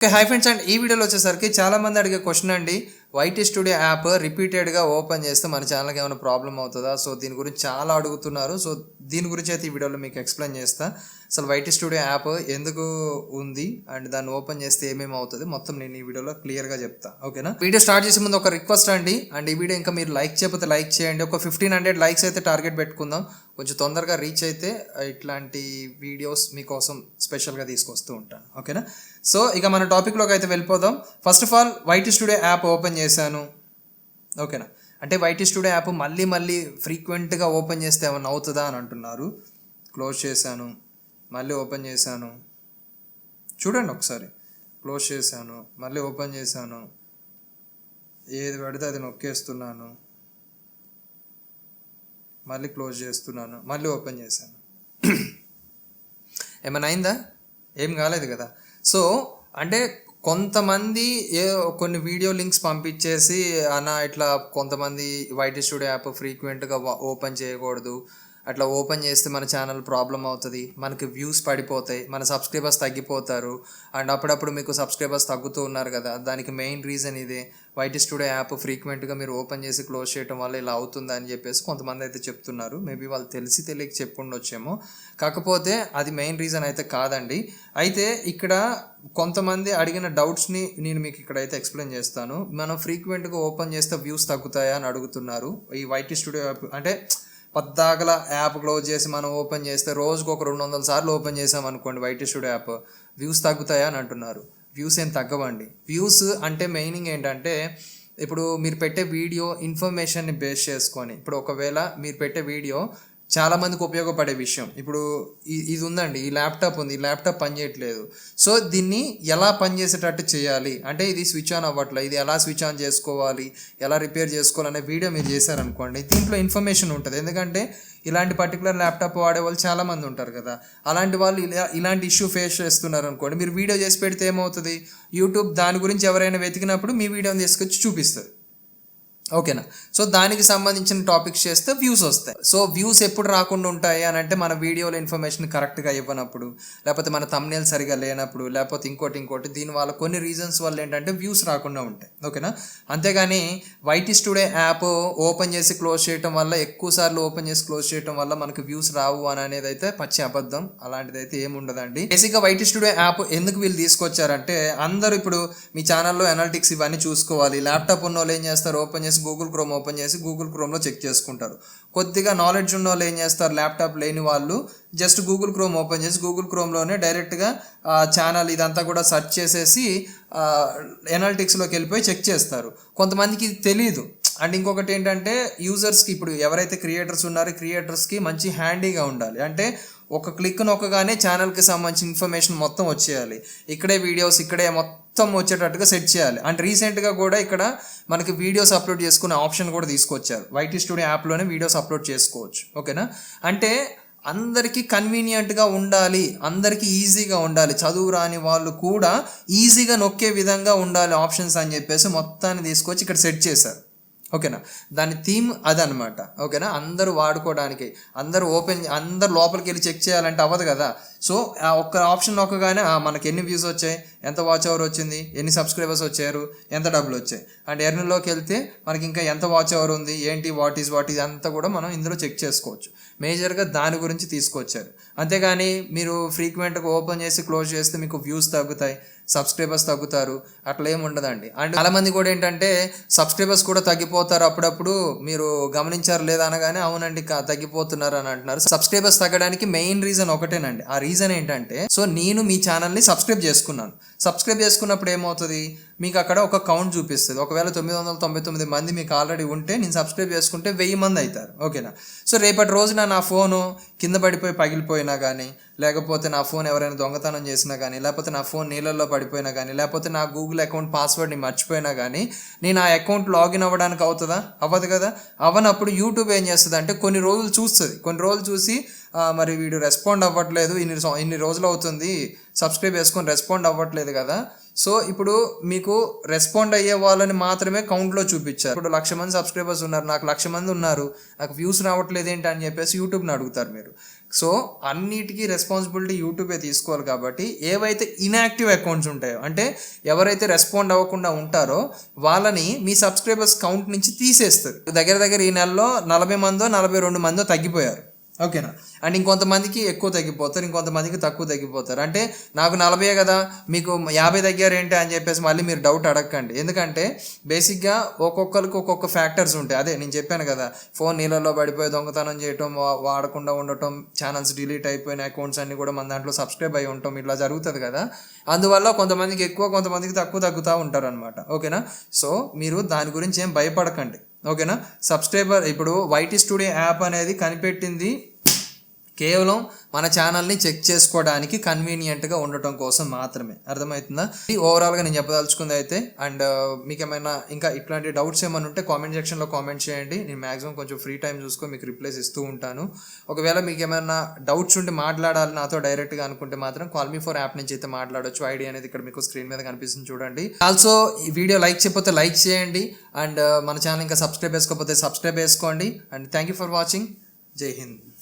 Okay hi friends. And ఈ వీడియోలో వచ్చేసరికి చాలామంది అడిగే క్వశ్చన్ అండి. వైటీ స్టూడియో యాప్ రిపీటెడ్గా ఓపెన్ చేస్తే మన ఛానల్కి ఏమైనా ప్రాబ్లం అవుతుందా? సో దీని గురించి చాలా అడుగుతున్నారు. సో దీని గురించి అయితే ఈ వీడియోలో మీకు ఎక్స్ప్లెయిన్ చేస్తా. అసలు వైటీ స్టూడియో యాప్ ఎందుకు ఉంది? అండ్ దాన్ని ఓపెన్ చేస్తే ఏమేమి అవుతుంది? మొత్తం నేను ఈ వీడియోలో క్లియర్గా చెప్తా. ఓకేనా? వీడియో స్టార్ట్ చేసే ముందు ఒక రిక్వెస్ట్ అండి. అండ్ ఈ వీడియో ఇంకా మీరు లైక్ చేయకపోతే లైక్ చేయండి. ఒక ఫిఫ్టీన్ హండ్రెడ్ లైక్స్ అయితే టార్గెట్ పెట్టుకుందాం. కొంచెం తొందరగా రీచ్ అయితే ఇట్లాంటి వీడియోస్ మీకోసం స్పెషల్గా తీసుకొస్తూ ఉంటాను ఓకేనా? సో ఇక మన టాపిక్లోకి అయితే వెళ్ళిపోదాం. First of all YT studio app open చేశాను. ఓకేనా? అంటే వైటీ స్టూడియో యాప్ మళ్ళీ మళ్ళీ ఫ్రీక్వెంట్గా ఓపెన్ చేస్తే ఏమన్నా అవుతుందా అని అంటున్నారు. క్లోజ్ చేశాను. మళ్ళీ ఓపెన్ చేశాను. చూడండి ఒకసారి. క్లోజ్ చేశాను. మళ్ళీ ఓపెన్ చేశాను. ఏది పెడితే అది నొక్కేస్తున్నాను. మళ్ళీ క్లోజ్ చేస్తున్నాను. మళ్ళీ ఓపెన్ చేశాను. ఏమైనా అయిందా? ఏం కాలేదు కదా. సో అంటే కొంతమంది ఏ కొన్ని వీడియో లింక్స్ పంపించేసి అన్న ఇట్లా కొంతమంది వైటీ స్టూడియో యాప్ ఫ్రీక్వెంట్గా ఓపెన్ చేయకూడదు. అట్లా ఓపెన్ చేస్తే మన ఛానల్ ప్రాబ్లం అవుతుంది మనకి వ్యూస్ పడిపోతాయి మన సబ్స్క్రైబర్స్ తగ్గిపోతారు. అండ్ అప్పుడప్పుడు మీకు సబ్స్క్రైబర్స్ తగ్గుతూ ఉన్నారు కదా దానికి మెయిన్ రీజన్ ఇదే. వైట్ స్టూడియో యాప్ ఫ్రీక్వెంట్గా మీరు ఓపెన్ చేసి క్లోజ్ చేయడం వల్ల ఇలా అవుతుంది అని చెప్పేసి కొంతమంది అయితే చెప్తున్నారు. మేబీ వాళ్ళు తెలిసి తెలియక చెప్పుండొచ్చేమో. కాకపోతే అది మెయిన్ రీజన్ అయితే కాదండి. అయితే ఇక్కడ కొంతమంది అడిగిన డౌట్స్ని నేను మీకు ఇక్కడైతే ఎక్స్ప్లెయిన్ చేస్తాను. మనం ఫ్రీక్వెంట్గా ఓపెన్ చేస్తే వ్యూస్ తగ్గుతాయా అని అడుగుతున్నారు ఈ వైట్ స్టూడియో యాప్ అంటే పద్దాకల యాప్ క్లోజ్ చేసి మనం ఓపెన్ చేస్తే రోజుకు ఒక రెండు వందల సార్లు ఓపెన్ చేసాం అనుకోండి వైట్ స్టూడియో యాప్. వ్యూస్ తగ్గుతాయా అని అంటున్నారు. వ్యూస్ ఏం తగ్గవండి. వ్యూస్ అంటే మెయినింగ్ ఏంటంటే ఇప్పుడు మీరు పెట్టే వీడియో ఇన్ఫర్మేషన్ని బేస్ చేసుకొని ఇప్పుడు ఒకవేళ మీరు పెట్టే వీడియో చాలామందికి ఉపయోగపడే విషయం. ఇప్పుడు ఇది ఉందండి ఈ ల్యాప్టాప్ ఉంది. ఈ ల్యాప్టాప్ పనిచేయట్లేదు సో దీన్ని ఎలా పనిచేసేటట్టు చేయాలి? అంటే ఇది స్విచ్ ఆన్ అవ్వట్లేదు ఇది ఎలా స్విచ్ ఆన్ చేసుకోవాలి? ఎలా రిపేర్ చేసుకోవాలనే వీడియో మీరు చేశారనుకోండి దీంట్లో ఇన్ఫర్మేషన్ ఉంటుంది. ఎందుకంటే ఇలాంటి పర్టికులర్ ల్యాప్టాప్ వాడే వాళ్ళు చాలామంది ఉంటారు కదా. అలాంటి వాళ్ళు ఇలా ఇలాంటి ఇష్యూ ఫేస్ చేస్తున్నారు అనుకోండి మీరు వీడియో చేసి పెడితే ఏమవుతుంది? యూట్యూబ్ దాని గురించి ఎవరైనా వెతికినప్పుడు మీ వీడియోని తీసుకొచ్చి చూపిస్తుంది. ఓకేనా? సో దానికి సంబంధించిన టాపిక్స్ చేస్తే వ్యూస్ వస్తాయి. సో వ్యూస్ ఎప్పుడు రాకుండా ఉంటాయి అని అంటే మన వీడియోలో ఇన్ఫర్మేషన్ కరెక్ట్గా ఇవ్వనప్పుడు లేకపోతే మన తమ్నేల్ సరిగా లేనప్పుడు లేకపోతే ఇంకోటి ఇంకోటి దీని వల్ల కొన్ని రీజన్స్ వల్ల ఏంటంటే వ్యూస్ రాకుండా ఉంటాయి. ఓకేనా? అంతేగాని వైటీ స్టూడియో యాప్ ఓపెన్ చేసి క్లోజ్ చేయటం వల్ల ఎక్కువ సార్లు ఓపెన్ చేసి క్లోజ్ చేయటం వల్ల మనకు వ్యూస్ రావు అని అనేది అయితే పచ్చి అబద్ధం. అలాంటిది అయితే ఏముండదండి బేసిక్గా వైటీ స్టూడియో యాప్ ఎందుకు వీళ్ళు తీసుకొచ్చారంటే అందరూ ఇప్పుడు మీ ఛానల్లో ఎనాలిటిక్స్ ఇవన్నీ చూసుకోవాలి. ల్యాప్టాప్ ఉన్న వాళ్ళు ఏం చేస్తారు? ఓపెన్ చేసి గూగుల్ క్రోమ్ ఓపెన్ చేసి గూగుల్ క్రోమ్లో చెక్ చేసుకుంటారు. కొద్దిగా నాలెడ్జ్ ఉన్న వాళ్ళు ఏం చేస్తారు? ల్యాప్టాప్ లేని వాళ్ళు జస్ట్ గూగుల్ క్రోమ్ ఓపెన్ చేసి గూగుల్ క్రోమ్లోనే డైరెక్ట్గా ఛానల్ ఇదంతా కూడా సెర్చ్ చేసేసి ఎనాలిటిక్స్లోకి వెళ్ళిపోయి చెక్ చేస్తారు. కొంతమందికి ఇది తెలియదు అండ్ ఇంకొకటి ఏంటంటే యూజర్స్కి ఇప్పుడు ఎవరైతే క్రియేటర్స్ ఉన్నారో క్రియేటర్స్కి మంచి హ్యాండీగా ఉండాలి. అంటే ఒక క్లిక్ నొక్కగానే ఛానల్కి సంబంధించిన ఇన్ఫర్మేషన్ మొత్తం వచ్చేయాలి. ఇక్కడే వీడియోస్ ఇక్కడే మొత్తం మొత్తం వచ్చేటట్టుగా సెట్ చేయాలి. అండ్ రీసెంట్గా కూడా ఇక్కడ మనకి వీడియోస్ అప్లోడ్ చేసుకునే ఆప్షన్ కూడా తీసుకొచ్చారు. వైటీ స్టూడియో యాప్లోనే వీడియోస్ అప్లోడ్ చేసుకోవచ్చు. ఓకేనా అంటే అందరికీ కన్వీనియంట్గా ఉండాలి. అందరికీ ఈజీగా ఉండాలి. చదువు రాని వాళ్ళు కూడా ఈజీగా నొక్కే విధంగా ఉండాలి ఆప్షన్స్ అని చెప్పేసి మొత్తాన్ని తీసుకొచ్చి ఇక్కడ సెట్ చేశారు. ఓకేనా? దాని థీమ్ అదనమాట ఓకేనా? అందరూ వాడుకోవడానికి అందరూ ఓపెన్ అందరు లోపలికి వెళ్ళి చెక్ చేయాలంటే అవ్వదు కదా? సో ఆ ఒక్క ఆప్షన్ నొక్కగానే మనకి ఎన్ని వ్యూస్ వచ్చాయి ఎంత వాచ్ అవర్ వచ్చింది ఎన్ని సబ్స్క్రైబర్స్ వచ్చారు ఎంత డబ్బులు వచ్చాయి. అండ్ ఎర్న్లోకి వెళ్తే మనకి ఇంకా ఎంత వాచ్ అవర్ ఉంది ఏంటి వాట్ ఈజ్ వాట్ ఈజ్ అంతా కూడా మనం ఇందులో చెక్ చేసుకోవచ్చు. మేజర్గా దాని గురించి తీసుకొచ్చారు. అంతేగాని మీరు ఫ్రీక్వెంట్గా ఓపెన్ చేసి క్లోజ్ చేస్తే మీకు వ్యూస్ తగ్గుతాయి. సబ్స్క్రైబర్స్ తగ్గుతారు. అట్లా ఏమి ఉండదండి. అండ్ చాలా మంది కూడా ఏంటంటే సబ్స్క్రైబర్స్ కూడా తగ్గిపోతారు అప్పుడప్పుడు. మీరు గమనించారు లేదా అనగానే అవునండి తగ్గిపోతున్నారు అని అంటున్నారు. సబ్స్క్రైబర్స్ తగ్గడానికి మెయిన్ రీజన్ ఒకటేనండి. ఆ రీజన్ ఏంటంటే సో నేను మీ ఛానల్ని సబ్స్క్రైబ్ చేసుకున్నాను. సబ్స్క్రైబ్ చేసుకున్నప్పుడు ఏమవుతుంది? మీకు అక్కడ ఒక కౌంట్ చూపిస్తుంది. ఒకవేళ తొమ్మిది వందల తొంభై తొమ్మిది మంది మీకు ఆల్రెడీ ఉంటే నేను సబ్స్క్రైబ్ చేసుకుంటే వెయ్యి మంది అవుతారు ఓకేనా? సో రేపటి రోజున నా ఫోను కింద పడిపోయి పగిలిపోయినా కానీ లేకపోతే నా ఫోన్ ఎవరైనా దొంగతనం చేసినా కానీ లేకపోతే నా ఫోన్ నీళ్ళల్లో పడిపోయినా కానీ లేకపోతే నా గూగుల్ అకౌంట్ పాస్వర్డ్ని మర్చిపోయినా కానీ నేను ఆ అకౌంట్ లాగిన్ అవ్వడానికి అవుతుందా? అవ్వదు కదా? అవ్వనప్పుడు యూట్యూబ్ ఏం చేస్తుంది అంటే కొన్ని రోజులు చూస్తుంది. కొన్ని రోజులు చూసి మరి వీడు రెస్పాండ్ అవ్వట్లేదు ఇన్ని ఇన్ని రోజులు అవుతుంది సబ్స్క్రైబ్ చేసుకొని రెస్పాండ్ అవ్వట్లేదు కదా? సో ఇప్పుడు మీకు రెస్పాండ్ అయ్యే వాళ్ళని మాత్రమే కౌంట్లో చూపించారు. ఇప్పుడు లక్ష మంది సబ్స్క్రైబర్స్ ఉన్నారు నాకు లక్ష మంది ఉన్నారు నాకు వ్యూస్ రావట్లేదు ఏంటి అని చెప్పేసి యూట్యూబ్ని అడుగుతారు మీరు. సో అన్నిటికీ రెస్పాన్సిబిలిటీ యూట్యూబే తీసుకోవాలి కాబట్టి ఏవైతే ఇన్యాక్టివ్ అకౌంట్స్ ఉంటాయో అంటే ఎవరైతే రెస్పాండ్ అవ్వకుండా ఉంటారో వాళ్ళని మీ సబ్స్క్రైబర్స్ కౌంట్ నుంచి తీసేస్తారు. దగ్గర దగ్గర ఈ నెలలో నలభై మందో నలభై రెండు మందో తగ్గిపోయారు. ఓకేనా? అండ్ ఇంకొంతమందికి ఎక్కువ తగ్గిపోతారు ఇంకొంతమందికి తక్కువ తగ్గిపోతారు. అంటే నాకు నలభై కదా మీకు యాభై తగ్గారు ఏంటి అని చెప్పేసి మళ్ళీ మీరు డౌట్ అడగకండి. ఎందుకంటే బేసిక్గా ఒక్కొక్కరికి ఒక్కొక్క ఫ్యాక్టర్స్ ఉంటాయి. అదే నేను చెప్పాను కదా ఫోన్ నీళ్ళలో పడిపోయి దొంగతనం చేయటం వాడకుండా ఉండటం ఛానల్స్ డిలీట్ అయిపోయిన అకౌంట్స్ అన్నీ కూడా మన దాంట్లో సబ్స్క్రైబ్ అయి ఉంటాం. ఇట్లా జరుగుతుంది కదా. అందువల్ల కొంతమందికి ఎక్కువ కొంతమందికి తక్కువ తగ్గుతూ ఉంటారు అనమాట ఓకేనా? సో మీరు దాని గురించి ఏం భయపడకండి. ఓకేనా? సబ్స్క్రైబర్ ఇప్పుడు వైటీ స్టూడియో యాప్ అనేది కనిపెట్టింది కేవలం మన ఛానల్ని చెక్ చేసుకోవడానికి కన్వీనియంట్గా ఉండటం కోసం మాత్రమే. అర్థమవుతుందా? ఇది ఓవరాల్గా నేను చెప్పదలుచుకుంది అయితే అండ్ uh, మీకు ఏమైనా ఇంకా ఇట్లాంటి డౌట్స్ ఏమైనా ఉంటే కామెంట్ సెక్షన్లో కామెంట్ చేయండి. నేను మాక్సిమం కొంచెం ఫ్రీ టైం చూసుకొని మీకు రిప్లైస్ ఇస్తూ ఉంటాను. ఒకవేళ మీకు ఏమైనా డౌట్స్ ఉండి మాట్లాడాలి నాతో డైరెక్ట్గా అనుకుంటే మాత్రం కాల్ మీ ఫర్ యాప్ నుంచి అయితే మాట్లాడొచ్చు. ఐడి అనేది ఇక్కడ మీకు స్క్రీన్ మీద కనిపిస్తుంది చూడండి. ఆల్సో ఈ వీడియో లైక్ చేయకపోతే లైక్ చేయండి. అండ్ uh, మన ఛానల్ ఇంకా సబ్స్క్రైబ్ చేసుకోకపోతే సబ్స్క్రైబ్ చేసుకోండి. And thank you for watching జై హింద్